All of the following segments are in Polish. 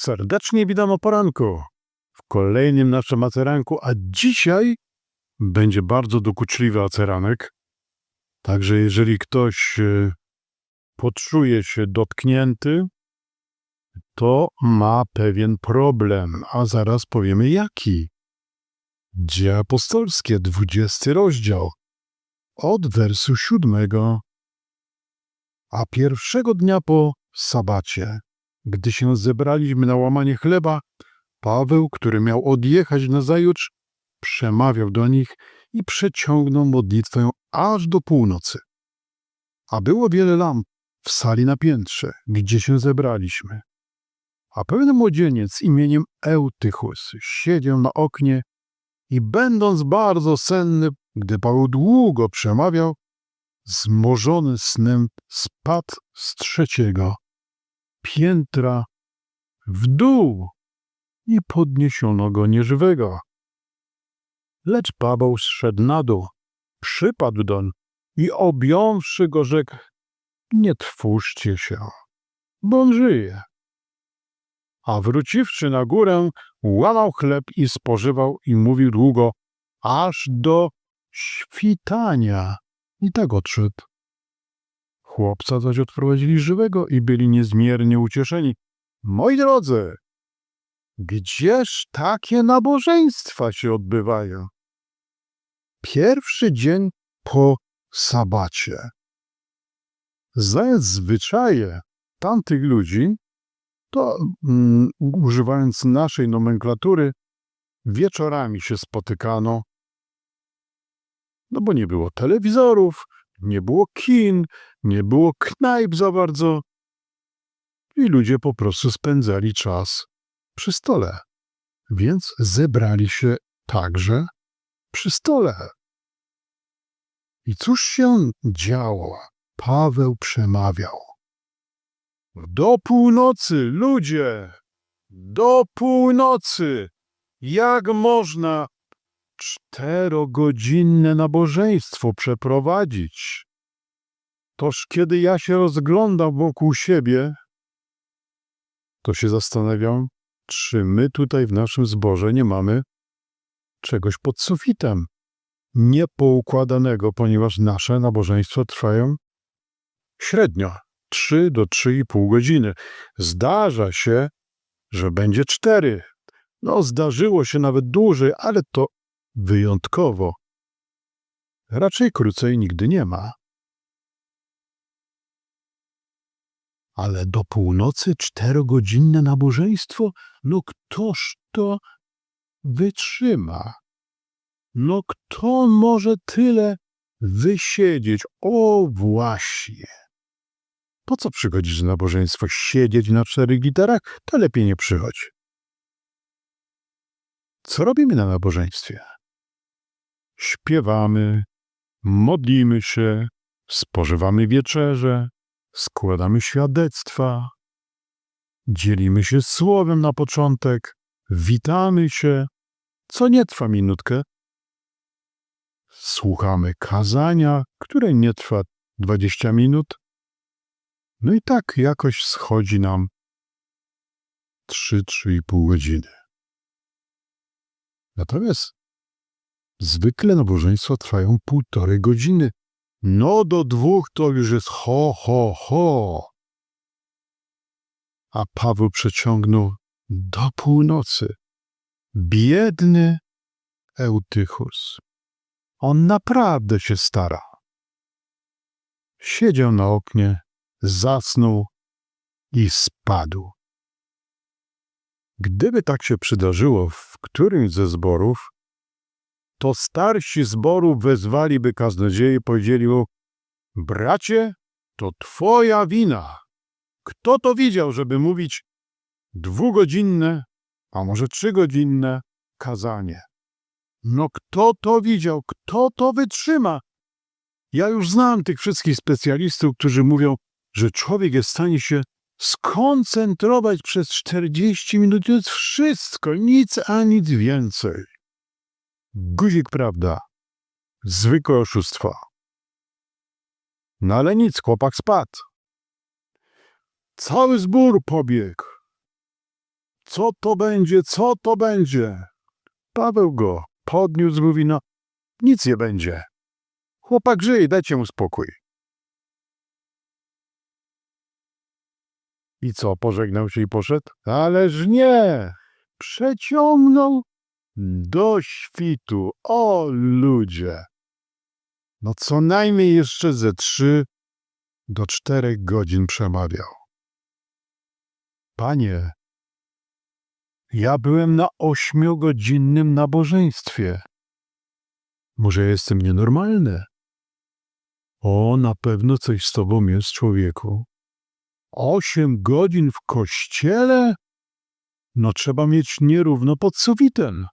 Serdecznie witam o poranku w kolejnym naszym aceranku, a dzisiaj będzie bardzo dokuczliwy aceranek. Także jeżeli ktoś e, poczuje się dotknięty, to ma pewien problem, a zaraz powiemy jaki. Dzieje apostolskie, 20 rozdział, od wersu siódmego. A pierwszego dnia po sabacie, gdy się zebraliśmy na łamanie chleba, Paweł, który miał odjechać na zajutrz, przemawiał do nich i przeciągnął modlitwę aż do północy. A było wiele lamp w sali na piętrze, gdzie się zebraliśmy. A pewien młodzieniec imieniem Eutychus siedział na oknie i będąc bardzo senny, gdy Paweł długo przemawiał, zmorzony snem spadł z trzeciego piętra w dół i podniesiono go nieżywego. Lecz Paweł zszedł na dół, przypadł doń i objąwszy go rzekł, nie trwóżcie się, bo on żyje. A wróciwszy na górę, łamał chleb i spożywał i mówił długo, aż do świtania. I tak odszedł. Chłopca zaś odprowadzili żywego i byli niezmiernie ucieszeni. Moi drodzy, gdzież takie nabożeństwa się odbywają? Pierwszy dzień po sabacie. Zając zwyczaje tamtych ludzi, to mm, używając naszej nomenklatury, wieczorami się spotykano, no bo nie było telewizorów, nie było kin, nie było knajp za bardzo i ludzie po prostu spędzali czas przy stole. Więc zebrali się także przy stole. I cóż się działo? Paweł przemawiał. Do północy, ludzie! Do północy! Jak można czterogodzinne nabożeństwo przeprowadzić? Toż kiedy ja się rozglądam wokół siebie, to się zastanawiam, czy my tutaj w naszym zborze nie mamy czegoś pod sufitem niepoukładanego, ponieważ nasze nabożeństwa trwają średnio 3 do 3,5 godziny. Zdarza się, że będzie 4. No, zdarzyło się nawet dłużej, ale to wyjątkowo. Raczej krócej nigdy nie ma. Ale do północy czterogodzinne nabożeństwo? No ktoż to wytrzyma? No kto może tyle wysiedzieć? O właśnie. Po co przychodzisz na nabożeństwo? Siedzieć na czterech gitarach? To lepiej nie przychodź. Co robimy na nabożeństwie? Śpiewamy, modlimy się, spożywamy wieczerze, składamy świadectwa, dzielimy się słowem na początek, witamy się, co nie trwa minutkę. Słuchamy kazania, które nie trwa 20 minut. No i tak jakoś schodzi nam 3-3,5 godziny. Natomiast zwykle nabożeństwa trwają półtorej godziny. No do dwóch to już jest ho, ho, ho. A Paweł przeciągnął do północy. Biedny Eutychus. On naprawdę się stara. Siedział na oknie, zasnął i spadł. Gdyby tak się przydarzyło w którymś ze zborów, to starsi zboru wezwaliby kaznodzieję i powiedzieli mu, bracie, to twoja wina. Kto to widział, żeby mówić dwugodzinne, a może trzygodzinne kazanie? No kto to widział? Kto to wytrzyma? Ja już znam tych wszystkich specjalistów, którzy mówią, że człowiek jest w stanie się skoncentrować przez 40 minut. To jest wszystko, nic a nic więcej. Guzik, prawda? Zwykłe oszustwo. No ale nic, chłopak spadł. Cały zbór pobiegł. Co to będzie? Co to będzie? Paweł go podniósł, mówi, no nic nie będzie. Chłopak żyje, dajcie mu spokój. I co, pożegnał się i poszedł? Ależ nie! Przeciągnął do świtu. O ludzie! No co najmniej jeszcze ze trzy do czterech godzin przemawiał. Panie, ja byłem na ośmiogodzinnym nabożeństwie. Może jestem nienormalny? O, na pewno coś z tobą jest, człowieku. Osiem godzin w kościele? No trzeba mieć nierówno pod sufitem.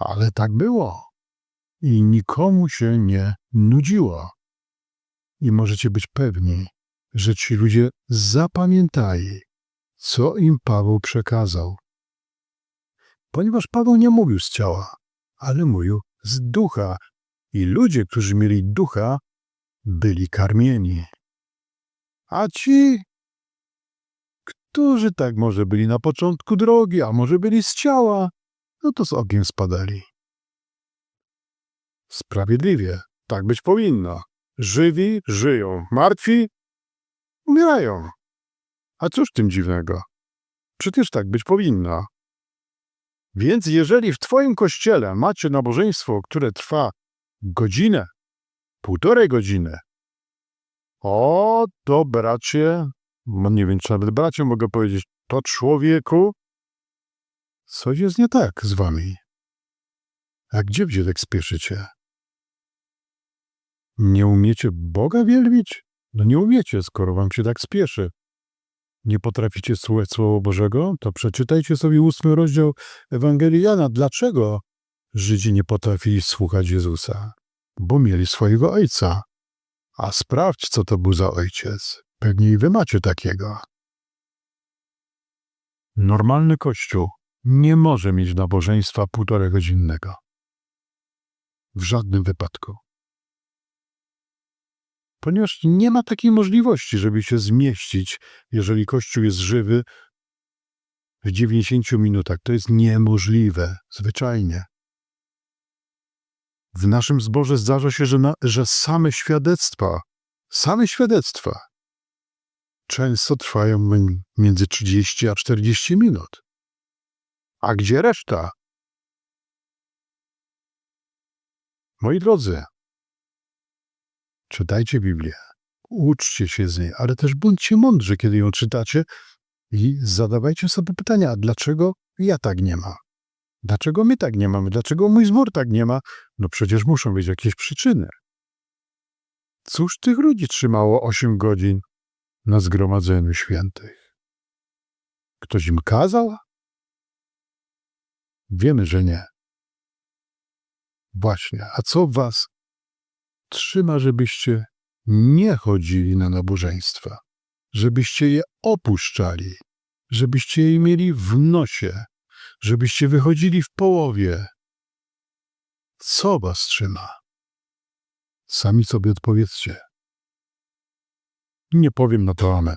Ale tak było. I nikomu się nie nudziło. I możecie być pewni, że ci ludzie zapamiętali, co im Paweł przekazał. Ponieważ Paweł nie mówił z ciała, ale mówił z ducha. I ludzie, którzy mieli ducha, byli karmieni. A ci, którzy tak może byli na początku drogi, a może byli z ciała, no to z ogniem spadali. Sprawiedliwie, tak być powinno. Żywi żyją, martwi umierają. A cóż tym dziwnego? Przecież tak być powinno. Więc jeżeli w Twoim kościele macie nabożeństwo, które trwa godzinę, półtorej godziny, o, to bracie, no nie wiem, czy nawet bracie mogę powiedzieć, to człowieku, coś jest nie tak z wami. A gdzie się tak spieszycie? Nie umiecie Boga wielbić? No nie umiecie, skoro wam się tak spieszy. Nie potraficie słuchać Słowa Bożego? To przeczytajcie sobie ósmy rozdział Ewangelii Jana. Dlaczego Żydzi nie potrafili słuchać Jezusa? Bo mieli swojego ojca. A sprawdź, co to był za ojciec. Pewnie i wy macie takiego. Normalny kościół nie może mieć nabożeństwa półtorej godzinnego. W żadnym wypadku. Ponieważ nie ma takiej możliwości, żeby się zmieścić, jeżeli kościół jest żywy, w 90 minutach. To jest niemożliwe, zwyczajnie. W naszym zborze zdarza się, że, na, że same świadectwa, same świadectwa często trwają między 30 a 40 minut. A gdzie reszta? Moi drodzy, czytajcie Biblię, uczcie się z niej, ale też bądźcie mądrzy, kiedy ją czytacie i zadawajcie sobie pytania, dlaczego ja tak nie mam? Dlaczego my tak nie mamy? Dlaczego mój zbór tak nie ma? No przecież muszą być jakieś przyczyny. Cóż tych ludzi trzymało 8 godzin na zgromadzeniu świętych? Ktoś im kazał? Wiemy, że nie. Właśnie, a co was trzyma, żebyście nie chodzili na nabożeństwa, żebyście je opuszczali, żebyście je mieli w nosie, żebyście wychodzili w połowie. Co was trzyma? Sami sobie odpowiedzcie. Nie powiem na to amen.